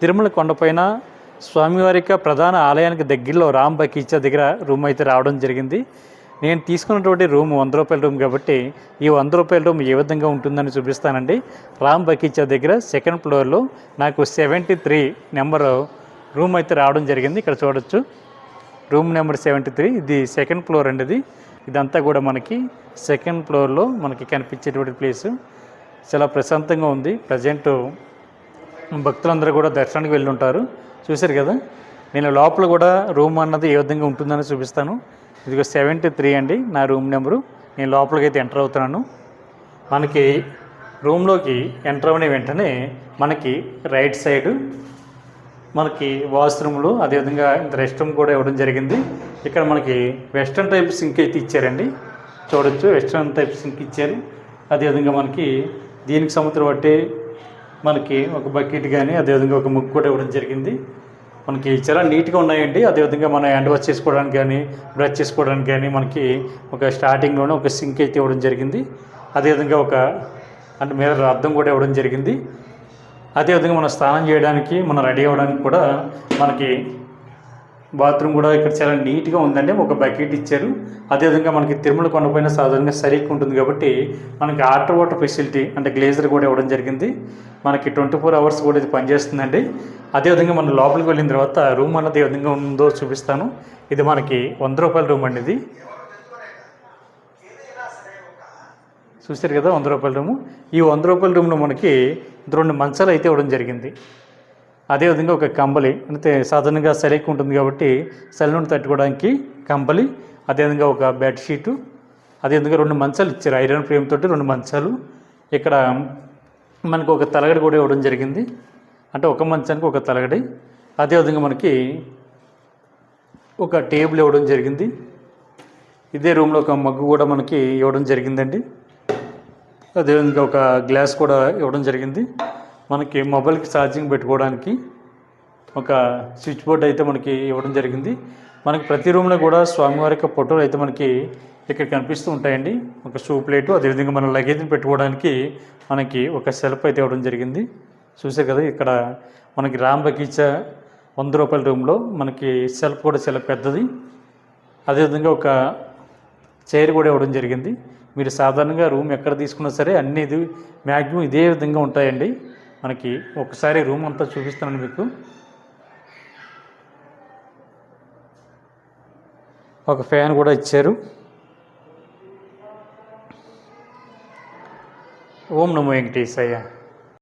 తిరుమల కొండపైన స్వామివారి యొక్క ప్రధాన ఆలయానికి దగ్గరలో రామ్ బకీచా దగ్గర రూమ్ అయితే రావడం జరిగింది. నేను తీసుకున్నటువంటి రూమ్ వంద రూపాయల రూమ్ కాబట్టి ఈ వంద రూపాయల రూమ్ ఏ విధంగా ఉంటుందని చూపిస్తానండి. రామ్ బకీచా దగ్గర సెకండ్ ఫ్లోర్లో నాకు సెవెంటీ త్రీ నెంబర్ రూమ్ అయితే రావడం జరిగింది. ఇక్కడ చూడొచ్చు. రూమ్ నెంబర్ సెవెంటీ త్రీ ఇది సెకండ్ ఫ్లోర్ అండి ఇది. ఇదంతా కూడా మనకి సెకండ్ ఫ్లోర్లో మనకి కనిపించేటువంటి ప్లేసు. చాలా ప్రశాంతంగా ఉంది. ప్రజెంటు భక్తులందరూ కూడా దర్శనానికి వెళ్ళి ఉంటారు చూశారు కదా? నేను లోపల కూడా రూమ్ అన్నది ఏ విధంగా ఉంటుందని చూపిస్తాను. ఇదిగో సెవెంటీ త్రీ అండి నా రూమ్ నెంబరు. నేను లోపలికి అయితే ఎంటర్ అవుతున్నాను. మనకి రూమ్లోకి ఎంటర్ అవని వెంటనే మనకి రైట్ సైడ్ మనకి వాష్రూమ్లు అదేవిధంగా రెస్ట్ రూమ్ కూడా ఇవ్వడం జరిగింది. ఇక్కడ మనకి వెస్ట్రన్ టైప్ సింక్ అయితే ఇచ్చారండి. చూడొచ్చు వెస్ట్రన్ టైప్ సింక్ ఇచ్చారు. అదేవిధంగా మనకి దీనికి సంవత్సరం బట్టి మనకి ఒక బకెట్ కానీ అదేవిధంగా ఒక ముగ్గు కూడా ఇవ్వడం జరిగింది. మనకి చాలా నీట్గా ఉన్నాయండి. అదేవిధంగా మనం హ్యాండ్ వాష్ చేసుకోవడానికి కానీ బ్రష్ చేసుకోవడానికి కానీ మనకి ఒక స్టార్టింగ్లోనే ఒక సింక్ అయితే ఇవ్వడం జరిగింది. అదేవిధంగా ఒక అంటే మీద అద్దం కూడా ఇవ్వడం జరిగింది. అదేవిధంగా మనం స్నానం చేయడానికి మనం రెడీ అవ్వడానికి కూడా మనకి బాత్రూమ్ కూడా ఇక్కడ చాలా నీట్గా ఉందండి. ఒక బకెట్ ఇచ్చారు. అదేవిధంగా మనకి తిరుమల కొండపైన సాధారణంగా సరిగ్గా ఉంటుంది కాబట్టి మనకి ఆటర్ వాటర్ ఫెసిలిటీ అంటే గ్లేజర్ కూడా ఇవ్వడం జరిగింది. మనకి ట్వంటీ ఫోర్ అవర్స్ కూడా ఇది పనిచేస్తుందండి. అదేవిధంగా మనం లోపలికి వెళ్ళిన తర్వాత రూమ్ అన్నది ఏ విధంగా ఉందో చూపిస్తాను. ఇది మనకి వంద రూపాయల రూమ్ అండి ఇది. చూశారు కదా వంద రూపాయల రూము. ఈ వంద రూపాయల రూమ్లో మనకి రెండు మంచాలు అయితే ఇవ్వడం జరిగింది. అదేవిధంగా ఒక కంబలి అంటే సాధారణంగా చలికి ఉంటుంది కాబట్టి సెల్ నుండి తట్టుకోవడానికి కంబలి అదేవిధంగా ఒక బెడ్షీటు అదేవిధంగా రెండు మంచాలు ఇచ్చారు ఐరన్ ఫ్రేమ్ తోటి రెండు మంచాలు. ఇక్కడ మనకు ఒక తలగడి కూడా ఇవ్వడం జరిగింది. అంటే ఒక మంచానికి ఒక తలగడి. అదేవిధంగా మనకి ఒక టేబుల్ ఇవ్వడం జరిగింది. ఇదే రూమ్లో ఒక మగ్గు కూడా మనకి ఇవ్వడం జరిగిందండి. అదేవిధంగా ఒక గ్లాస్ కూడా ఇవ్వడం జరిగింది. మనకి మొబైల్కి ఛార్జింగ్ పెట్టుకోవడానికి ఒక స్విచ్ బోర్డ్ అయితే మనకి ఇవ్వడం జరిగింది. మనకి ప్రతి రూమ్లో కూడా స్వామివారి యొక్క ఫోటోలు అయితే మనకి ఇక్కడ కనిపిస్తూ ఉంటాయండి. ఒక షూ ప్లేటు అదేవిధంగా మన లగేజ్ని పెట్టుకోవడానికి మనకి ఒక సెల్ఫ్ అయితే ఇవ్వడం జరిగింది. చూసారు కదా ఇక్కడ మనకి రామ్ బగీచా వంద రూపాయల రూమ్లో మనకి సెల్ఫ్ కూడా చాలా పెద్దది. అదేవిధంగా ఒక చైర్ కూడా ఇవ్వడం జరిగింది. మీరు సాధారణంగా రూమ్ ఎక్కడ తీసుకున్నా సరే అన్ని ఇది మ్యాక్సిమం ఇదే విధంగా ఉంటాయండి. మనకి ఒకసారి రూమ్ అంతా చూపిస్తాను మీకు. ఒక ఫ్యాన్ కూడా ఇచ్చారు. ఓం నమో వెంకటేశయ్య.